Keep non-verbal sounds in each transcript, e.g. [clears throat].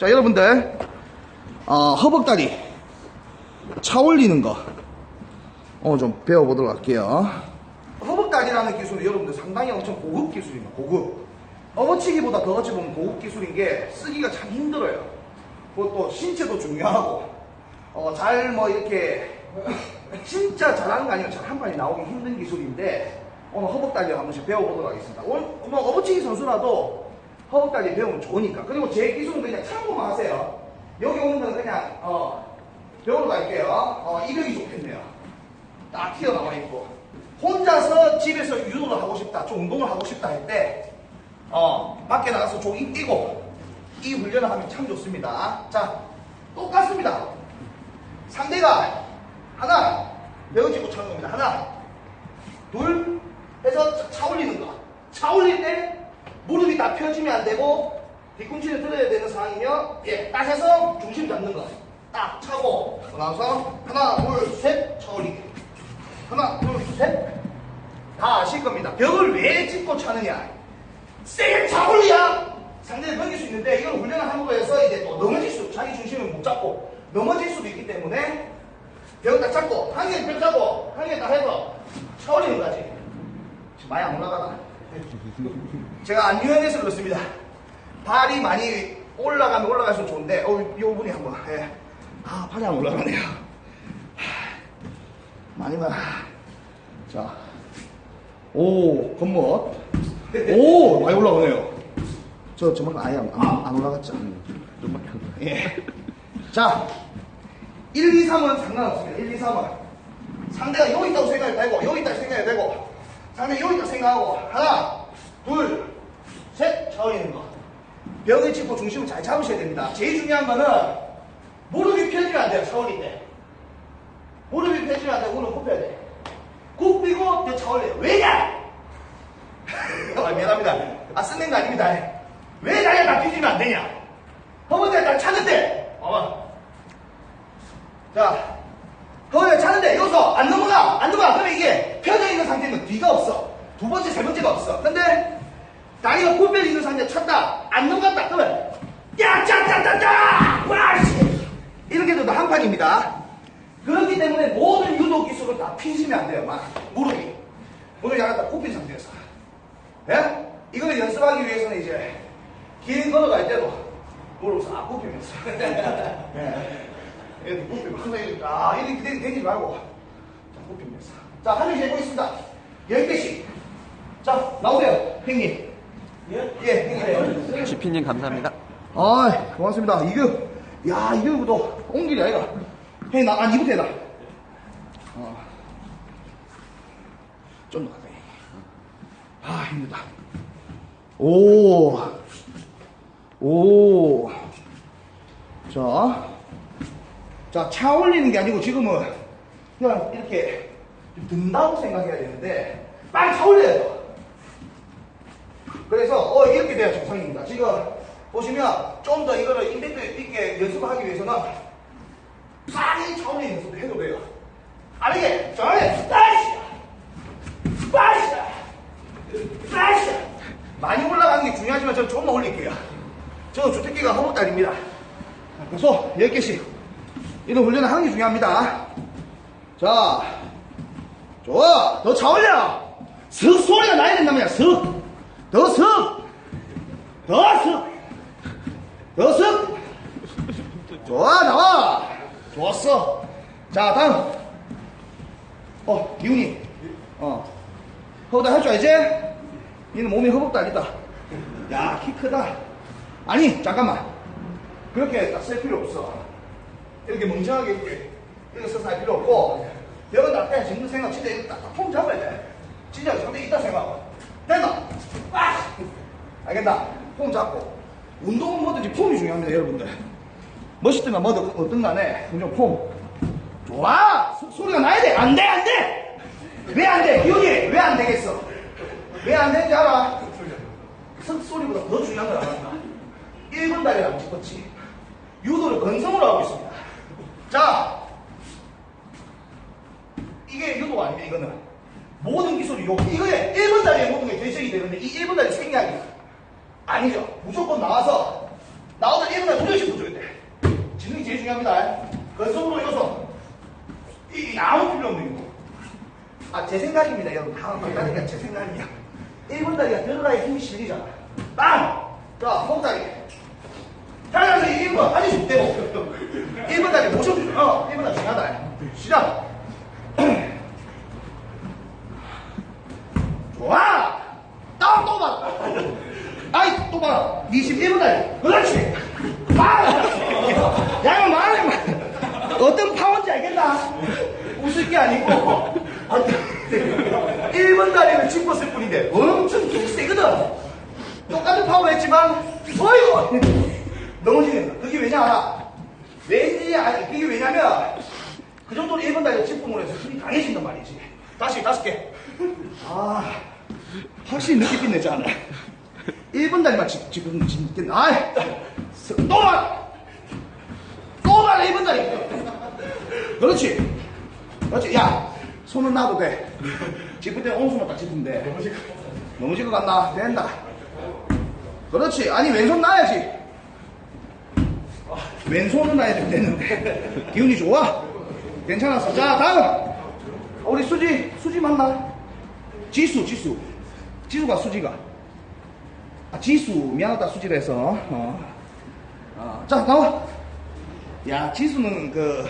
자, 여러분들, 어, 허벅다리, 차 올리는 거, 오늘 좀 배워보도록 할게요. 허벅다리라는 기술이 여러분들 상당히 엄청 고급 기술입니다. 고급. 업어치기보다 더 어찌 보면 고급 기술인 게 쓰기가 참 힘들어요. 그것도 신체도 중요하고, 어, 잘 뭐 이렇게, 진짜 잘하는 거 아니면 잘한 판이 나오기 힘든 기술인데, 오늘 허벅다리 한 번씩 배워보도록 하겠습니다. 오늘 뭐 업어치기 선수라도 허벅다리 배우면 좋으니까. 그리고 제 기술은 그냥 참고만 하세요. 여기 오는 건 그냥, 어, 배우러 갈게요. 어, 이력이 좋겠네요. 딱 튀어나와 있고. 혼자서 집에서 유도를 하고 싶다, 좀 운동을 하고 싶다 할 때, 어, 밖에 나가서 조깅 뛰고, 이 훈련을 하면 참 좋습니다. 자, 똑같습니다. 상대가 하나, 배워지고 차는 겁니다. 하나, 둘, 해서 차, 차 올리는 거. 차 올릴 때 무릎이 다 펴지면 안 되고, 뒤꿈치를 들어야 되는 상황이며, 예, 딱 해서 중심 잡는 거. 딱 차고, 나와서 하나, 둘, 셋, 차 올리기. 하나, 둘, 셋. 다 아실 겁니다. 벽을 왜 짚고 차느냐? 세게 차 올리야! 상대를 넘길 수 있는데, 이걸 훈련을 함으로 해서 이제 또 넘어질 수, 자기 중심을 못 잡고, 넘어질 수도 있기 때문에, 벽을 딱 잡고, 한 개는 벽 잡고, 한 개는 딱 해서, 차 올리는 거지. 지금 많이 안 올라가나? 제가 안 유연해서 그렇습니다. 발이 많이 올라가면 올라갈수록 좋은데, 어, 요 분이 한번, 예. 아, 발이 안 올라가네요. 많이 봐. 자. 오, 겉멋. 오, 많이 올라가네요. 저, 저만 아예 안, 안, 안 올라갔죠? 예. 자. 1, 2, 3은 상관없습니다. 1, 2, 3은. 상대가 여기 있다고 생각이 되고, 여기 있다고 생각이 되고, 상대 여기 있다고 생각하고, 하나, 둘, 셋, 차올리는 거. 벽을 짚고 중심을 잘 잡으셔야 됩니다. 제일 중요한 거는, 무릎이 펴지면 안 돼요, 차올릴 때. 무릎이 펴지면 안 돼. 무릎 굽혀야 돼. 굽히고 내 차올려요. 왜냐? 아, 미안합니다. 아, 쓰는 거 아닙니다. 왜 나야 다 펴지면 안 되냐? 허벅지가 딱 차는데, 봐봐. 자, 허벅지가 차는데, 여기서 안 넘어가! 안 넘어가! 그러면 이게 펴져 있는 상태는 뒤가 없어. 두 번째, 세 번째가 없어. 근데, 다리가 굽혀 있는 상태에 찼다. 안 넘어갔다. 그러면, 야, 짜 짜 짜 짜! 와, 씨! 이렇게 돼도 한 판입니다. 그렇기 때문에 모든 유도 기술을 다 피시면 안 돼요. 막 무릎이 무릎이 약간 다 굽힌 상태에서. 예? 이걸 연습하기 위해서는 이제 길 걸어갈 때도 무릎을 싹 굽히면서. [laughs] 예. 이렇게 굽히고 항상 이렇게 아 이렇게 댕- 댕기지 말고 자 굽히면서. 자한 명씩 해보겠습니다. 10개씩. 자 나오세요 형님. 예? 예 형님. GP님 감사합니다. 아, 고맙습니다. 이거, 야, 이거도 옮길이 아이가. 형님, 나, 아, 이부터 해라. 어. 좀더 가까이. 아, 힘들다. 오. 오. 자. 자, 차 올리는 게 아니고 지금은 그냥 이렇게 좀 든다고 생각해야 되는데, 빨리 차 올려야 돼. 그래서 어 이렇게 돼야 정상입니다. 지금 보시면 좀 더 이거를 임팩트 있게 연습을 하기 위해서는 빨리 차올리는 연습도 해도 돼요. 아니게 저는 빠이샤 빠이샤 빠이샤 많이 올라가는 게 중요하지만 저는 조금만 올릴게요. 저는 주택기가 허벅다리입니다. 그래서 10개씩 이런 훈련을 하는 게 중요합니다. 자, 좋아. 더 차올려. 슥 소리가 나야 말이야. 슥. 더 슥. 더 슥. 더 슥. 좋아, 나와. 좋았어. 자, 다음. 어, 기훈이. 어. 허벅다 할 줄 알지? 니는 몸이 허벅다리다. 야, 키 크다. 아니, 잠깐만. 그렇게 딱 쓸 필요 없어. 이렇게 멍청하게 이렇게, 이렇게 서서 할 필요 없고, 나때 정도 생각, 진짜 이거 딱, 폼 잡아야 돼. 진짜 상대 있다 생각하고. 됐나? 아! 알겠나? 폼 잡고. 운동은 뭐든지 폼이 중요합니다, 여러분들. 멋있든가 뭐든 어떤 간에, 그냥 폼. 좋아! 소, 소리가 나야 돼! 안 돼, 안 돼! 왜 안 돼? 기훈이, 왜 안 되겠어? 왜 안 되는지 알아? 석소리보다 더 중요한 걸 알았다. 1번 다리랑 묶었지. 유도를 건성으로 하고 있습니다. 자, 이게 유도가 아닙니다, 이거는. 모든 기술이 요, 이거에 1번 다리에 모든 게 결정이 되는데 이 1번 다리 생략이 아니죠. 무조건 나와서 나오다 1분에 돌려씩 붙여야 돼. 지능이 제일 중요합니다. 근속으로 이어서. 이, 아무 필요 없는 거. 아, 제 생각입니다, 여러분. 다음 간다니까 제 생각이야. 1분 다리가 들어가야 힘이 실리잖아. 빵! 자, 홈다리. 자연에서 1분, 아니, 죽대고. 1분 다리 모셔주죠. 어, 1분 다리 중요하다. 시작! [clears throat] 좋아! 다운 또 봐! 아이, 또 봐! 21분 다리. 그렇지! 아! 야, 이거 말해, 말 어떤 파워인지 알겠나? 웃을 게 아니고. 1번 다리를 짚었을 뿐인데 엄청 힘이 세거든. 똑같은 파워 했지만, 어이구! 넘어지는 그게 왜냐 알아? 왜지? 아니, 그게 왜냐면, 그 정도로 1번 다리를 짚음으로 해서 힘이 강해진단 말이지. 다시, 다섯 개. 아, 확실히 느낌 빛내지 않아. 1번 다리만 짚, 짚으면 진겠네. 아이, 또 봐! 또 봐, 1번 다리! 그렇지. 그렇지. 야, 손은 놔도 돼. 짚을 때 온수만 딱 짚으면 돼. 넘어질 것 같나? 된다. 그렇지. 아니, 왼손 놔야지. 왼손은 놔야 되는데. 기운이 좋아. 괜찮았어. 자, 다음. 우리 수지, 수지 맞나? 지수, 지수. 지수가 수지가. 아, 지수. 미안하다, 수지래서. 어. 어. 자, 나와. 야, 지수는 그,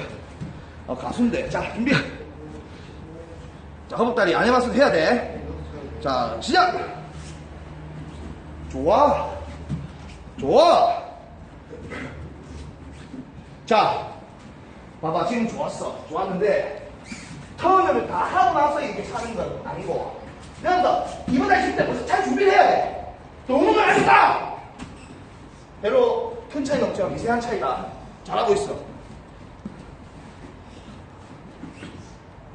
어, 가수인데. 자, 준비. 자, 허벅다리 안 해봤으면 해야 돼. 자, 시작! 좋아. 좋아. 자, 봐봐. 지금 좋았어. 좋았는데, 턴을 다 하고 나서 이렇게 차는 건 아니고, 그래서 이번 달 쉴때 벌써 잘 준비를 해야 돼. 너무 잘했다! 배로 큰 차이 넘죠. 미세한 차이가. 잘하고 있어.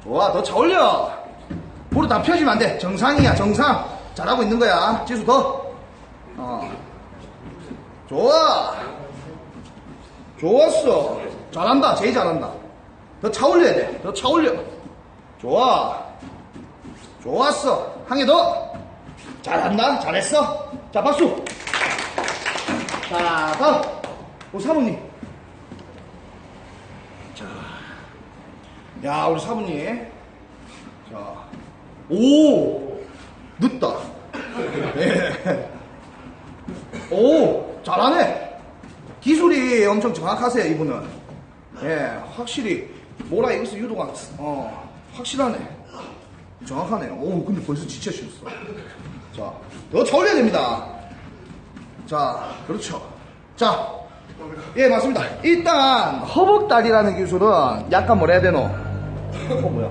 좋아, 더차 올려. 무릎 다 펴지면 안 돼. 정상이야, 정상. 잘하고 있는 거야. 지수 더. 어. 좋아. 좋았어. 잘한다. 제일 잘한다. 더 차 올려야 돼. 더 차 올려. 좋아. 좋았어. 더. 잘한다. 잘했어. 자, 박수. 자, 다음. 우리 사모님. 자. 야, 우리 사모님. 자. 오! 늦다. 예. 오! 잘하네. 기술이 엄청 정확하세요, 이분은. 예, 확실히. 뭐라 여기서 유도가, 어, 확실하네. 정확하네요. 오, 근데 벌써 지쳐셨어. 자, 더 차올려야 됩니다. 자, 그렇죠. 자, 예, 맞습니다. 일단, 허벅다리라는 기술은 약간 뭐라 해야 되노? 어, 뭐야?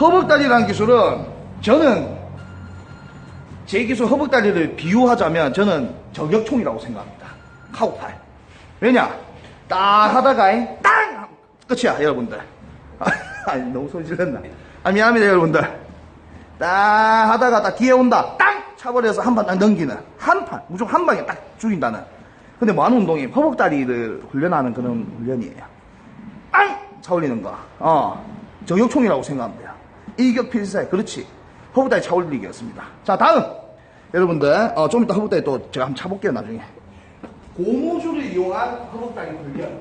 허벅다리라는 기술은 저는 제 기술 허벅다리를 비유하자면 저는 저격총이라고 생각합니다. 카우팔. 왜냐? 딱 하다가 땅! 끝이야, 여러분들. [laughs] 아, 너무 소리 질렀나? 아, 미안합니다, 여러분들. 딱 하다가 딱 뒤에 온다. 땅! 차버려서 한 판 딱 넘기는. 한 판. 무조건 한 방에 딱 죽인다는. 근데 뭐 하는 운동이 허벅다리를 훈련하는 그런 훈련이에요. 빵! 차 올리는 거. 어. 저격총이라고 생각하면 돼요. 일격 필살. 그렇지. 허벅다리 차 올리기였습니다. 자, 다음. 여러분들, 어, 좀 이따 허벅다리 또 제가 한번 차볼게요, 나중에. 고무줄을 이용한 허벅다리 훈련.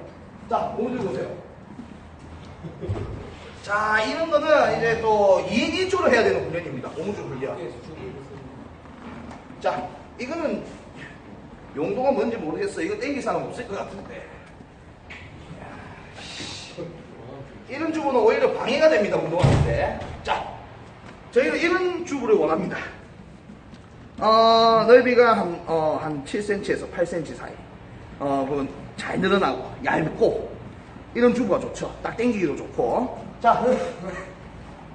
자, 고무줄 보세요. 자, 이런 거는 이제 또 2인 1조로 해야 되는 훈련입니다. 고무줄 훈련. 자, 이거는 용도가 뭔지 모르겠어요. 이거 땡길 사람 없을 것 같은데. 이런 주부는 오히려 방해가 됩니다, 운동하는데. 자, 저희는 이런 주부를 원합니다. 어, 넓이가 한, 어, 한 7cm에서 8cm 사이. 어, 그건 잘 늘어나고, 얇고, 이런 주부가 좋죠. 딱 당기기도 좋고. 자,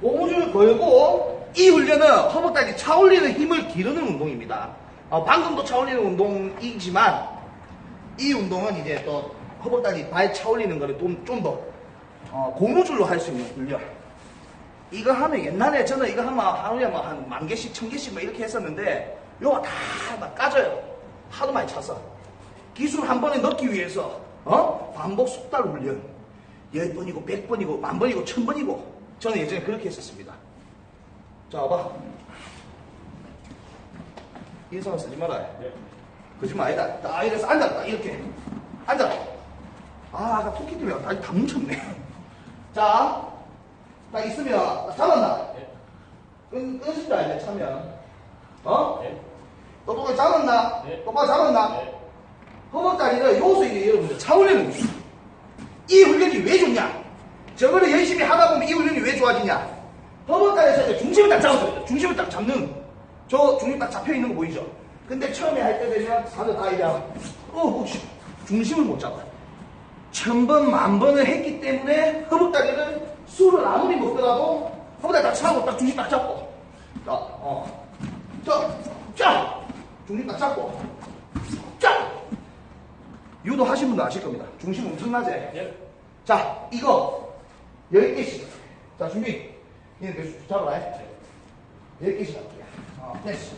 고무줄 걸고, 이 훈련은 허벅다리 차 올리는 힘을 기르는 운동입니다. 어, 방금도 차 올리는 운동이지만, 이 운동은 이제 또 허벅다리 발 차 올리는 거를 좀, 좀 더, 어, 고무줄로 할 수 있는 훈련. 이거 하면 옛날에 저는 이거 하면 하루에 뭐한만 개씩, 천 개씩 뭐 이렇게 했었는데, 요거 다, 막 까져요. 하도 많이 차서. 기술 한 번에 넣기 위해서, 어? 반복 속달 훈련. 열 번이고, 백 번이고, 만 번이고, 천 번이고. 저는 예전에 그렇게 했었습니다. 자, 봐봐. 인상을 쓰지 말아요. 거짓말 아니다. 딱 이래서 앉아. 딱 이렇게. 앉아. 아, 아까 토끼 때문에 다리 다 뭉쳤네. 자, 딱 있으면, 딱 잡았나? 끈, 끈신 줄 알지, 차면. 어? 네. 똑똑하게 잡았나? 네. 똑바로 잡았나? 네. 허벅다리를 요소 이게 여러분들 차올리는 거 이 훈련이 왜 좋냐? 저거를 열심히 하다 보면 이 훈련이 왜 좋아지냐? 허벅다리에서 이제 중심을 딱 잡아줘야 돼. 중심을 딱 잡는 저 중심 딱 잡혀 있는 거 보이죠? 근데 처음에 할 때 되면 다들 다 이냥 어, 혹시 중심을 못 잡아. 천 번, 만 번을 했기 때문에 허벅다리를 술을 아무리 먹더라도 허벅다리 딱 차고 딱 중심 딱 잡고 자, 어. 자, 자! 중심 딱 잡고 자! 유도 하신 분도 아실 겁니다. 중심 엄청나지? 예. 자, 이거 10개씩. 자, 준비. 계속 잡아라. 10개씩 할게요. 어, 됐어.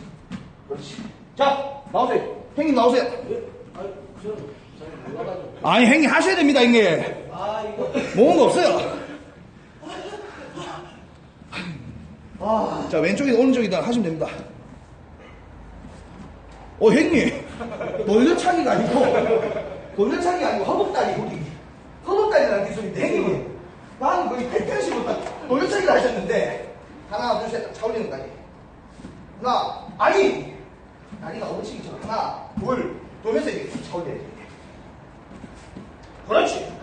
그렇지. 자, 나오세요. 형님 나오세요. 예. 아, 저는 잘 몰라가지고. 아니, 형님 하셔야 됩니다, 형님. 아, 이거. 모은 거 없어요. 자, 왼쪽이든 오른쪽이든 하시면 됩니다. 어, 형님. [laughs] 돌려차기가 아니고, 돌려차기가 아니고 허벅다리 우리 허벅다리라는 기술인데, 형님은 나는 거의 180으로 딱 돌려차기를 하셨는데, 하나, 둘, 셋, 차 올리는 거지. 하나, 아니! 다리가 엎치기처럼 하나, 둘, 돌면서 이렇게 차 올려야지. 그렇지.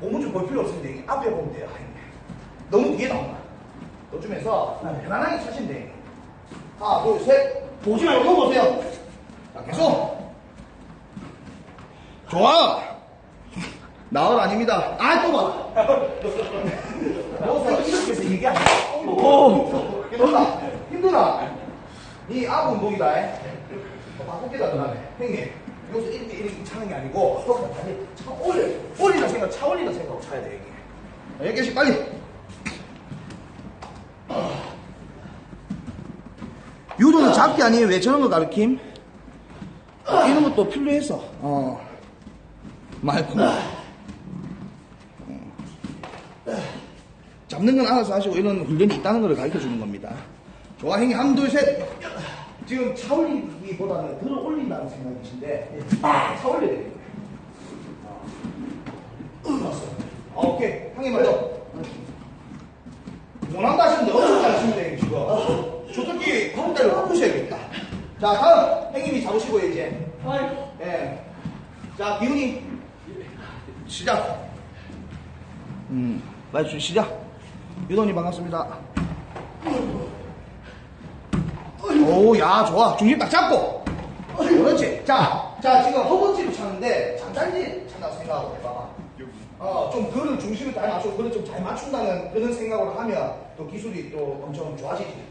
몸은 좀 볼 필요 없습니다. 이게 앞에 보면 돼요. 너무 뒤에 나온다. 그냥 편안하게 차시면 돼요. 하나, 둘, 셋. 보지 말고 또 보세요. 자, 계속. 좋아. 나을 아닙니다. 아, 또 봐. 너 이렇게 해서 아니야. 오. 힘들다. 힘들어. 이 아부 운동이다. 또 바꾸기다 그다음에 형님 여기서 이렇게 이렇게 차는 게 아니고 차 올려 올리다 생각 차 올리다 생각하고 차야 돼 형님 자, 10개씩 빨리 유도는 잡기 아니에요 왜 저런 거 가르침? 이런 것도 필요해서 어 말고. 잡는 건 알아서 하시고 이런 훈련이 있다는 걸 가르쳐 주는 겁니다. 좋아 형님 한둘 셋. 지금 차 올리기보다는 들어 올린다는 생각이신데 아, 차 올려야 돼요. 좋았어 아, 오케이. 형님 먼저. 원한다 하시는데 엄청 잘하시면 돼요 지금. 조석기 허벅다리를 바꾸셔야겠다. 자 다음. 형님이 잡으시고요 이제. 예. 자, 기훈이. 시작. 음, 말주 시작. 유돈이 반갑습니다. 오, 야, 좋아. 중심 딱 잡고. 그렇지. 자, 자, 지금 허벅지로 차는데, 장단지 찬다고 생각하고 해봐. 어, 좀 그를 중심을 잘 맞추고, 그를 좀 잘 맞춘다는 그런 생각으로 하면, 또 기술이 또 엄청 좋아지지.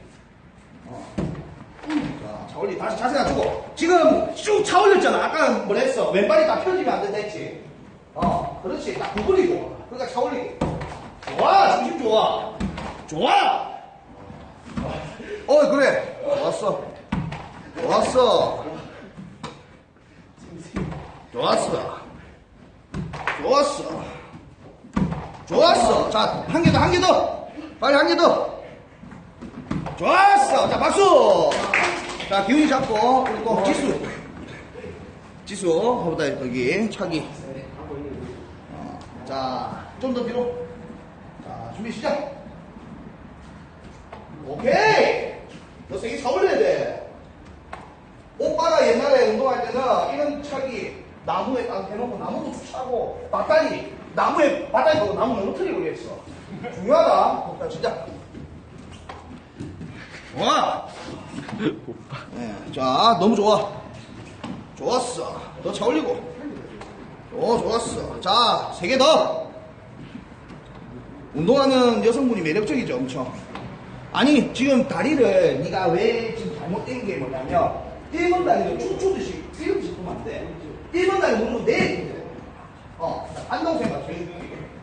어. 자, 차 올리, 다시 자세 낮추고. 지금 쭉 차 올렸잖아. 아까 뭐라 했어? 왼발이 딱 펴지면 안 된다 했지? 어, 그렇지. 딱 구부리고. 그러니까 차 올리기. 좋아, 중심 좋아. 좋아! 어, 그래. 좋았어. 좋았어. 좋았어. 좋았어. 좋았어. 자, 한 개 더, 한 개 더. 빨리 한 개 더. 좋았어. 자, 박수. 자, 기운이 잡고, 또 지수. 지수, 허보다 여기, 차기. 어, 자, 좀 더 뒤로. 자, 준비 시작. 오케이. 너 세게 차 올려야 돼. 오빠가 옛날에 운동할 때는 이런 차기 나무에 딱 해놓고 나무도 쭉 차고, 밧다리, 나무에 밧다리 보고 나무 넘어뜨리고 그랬어. 중요하다. 오빠 진짜. 와! 네, 자, 너무 좋아. 좋았어. 더 차 올리고. 오, 좋았어. 자, 세 개 더. 운동하는 여성분이 매력적이죠, 엄청. 아니, 지금 다리를 네가 왜 지금 잘못된 게 뭐냐면 1번 다리를 쭉 주듯이 이렇게 짚으면 안 돼. 1번 다리 내리면 돼. 어, 안동생각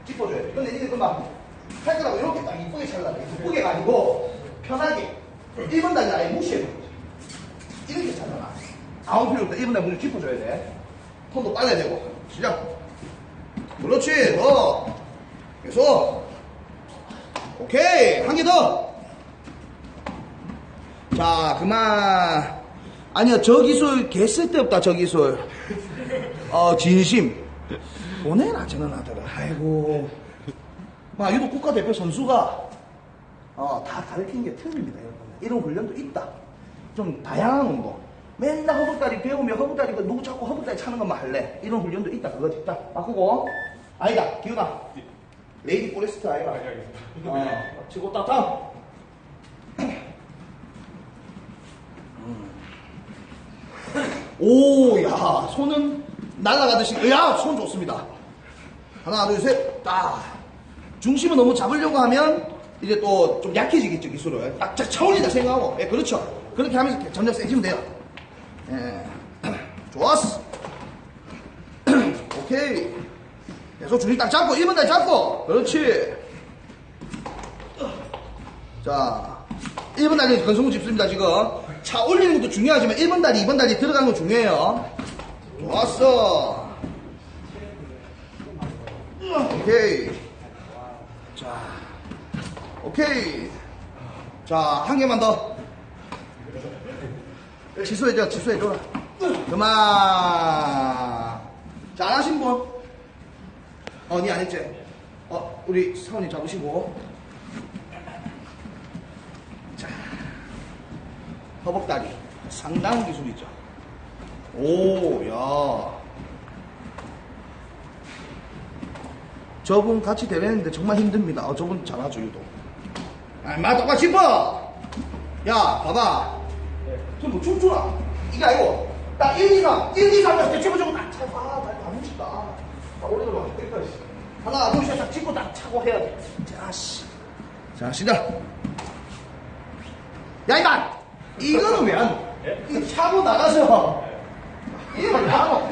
짚어줘야 돼. 근데 니네 금방 팔가락 이렇게 딱 이쁘게 잘라. 이쁘게가 아니고 편하게. 1번 다리 아예 무시해. 이렇게 잘라놔. 아무 필요 없다. 1번 다리 무조건 짚어줘야 돼. 톤도 빨라야 되고. 시작. 그렇지. 더. 계속. 오케이. 한 개 더. 자, 그만. 아니요, 저 기술 개 쓸데없다, 저 기술. 어, 진심. 보내라, 저는 하더라. 아이고. 막, 유독 국가대표 선수가, 어, 다 가르친 게 틀립니다, 여러분. 이런 훈련도 있다. 좀 다양한 운동. 맨날 허벅다리 배우면 허벅다리, 그 누구 자꾸 허벅다리 차는 것만 할래. 이런 훈련도 있다, 그거 있다. 바꾸고. 아니다, 기훈아. 레이디 포레스트 아이가. 어, 치고 따타. 오, 야, 손은 날아가듯이, 야, 손 좋습니다. 하나, 둘, 셋, 딱. 중심을 너무 잡으려고 하면, 이제 또 좀 약해지겠죠, 기술을. 딱, 쫙 차올린다 생각하고. 예, 그렇죠. 그렇게 하면서 점점 세지면 돼요. 예. [clears throat] 좋았어. [clears throat] 오케이. 계속 중심 딱 잡고, 1번 다리 잡고. 그렇지. 자, 1번 다리 건성구 짚습니다, 지금. 차 올리는 것도 중요하지만 1번 다리, 2번 다리 들어가는 거 중요해요. 좋았어. 오케이. 자, 오케이. 자, 한 개만 더. 취소해줘, 취소해줘. 그만. 자, 안 하신 분? 어, 니안 했지? 어, 우리 사원님 잡으시고. 허벅다리 상당한 기술이죠. 오, 야. 저분 같이 대회했는데 정말 힘듭니다. 어, 저분 잘하죠, 유도. 아, 마 똑같이 짚어! 야, 봐봐. 저뭐 춤추나? 이게 아니고, 딱 1, 2, 3, 1, 2, 3, 이렇게 집어주고 딱 차고, 아, 다리 다 뭉친다. 딱 올려봐. 하나, 둘, 셋, 딱 짚고 딱 차고 해야 돼. 자, 씨. 자, 시작. 야, 이만! 이거는 왜 안, 이 차고 나가서, 이거 왜 안, 와?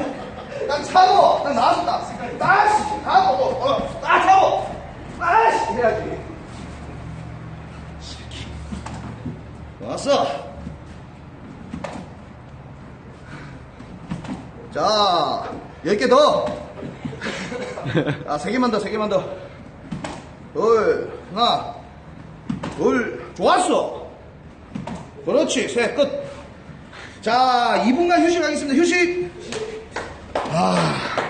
딱 차고, 딱 나와서 딱, 따시! 하고, 어, 딱 차고, 따시! 해야지. 왔어. 자, 10개 더. 아, 3개만 더, 3개만 더. 둘, 하나, 둘, 좋았어. 그렇지, 셋, 끝. 자, 2분간 휴식하겠습니다. 휴식. 아.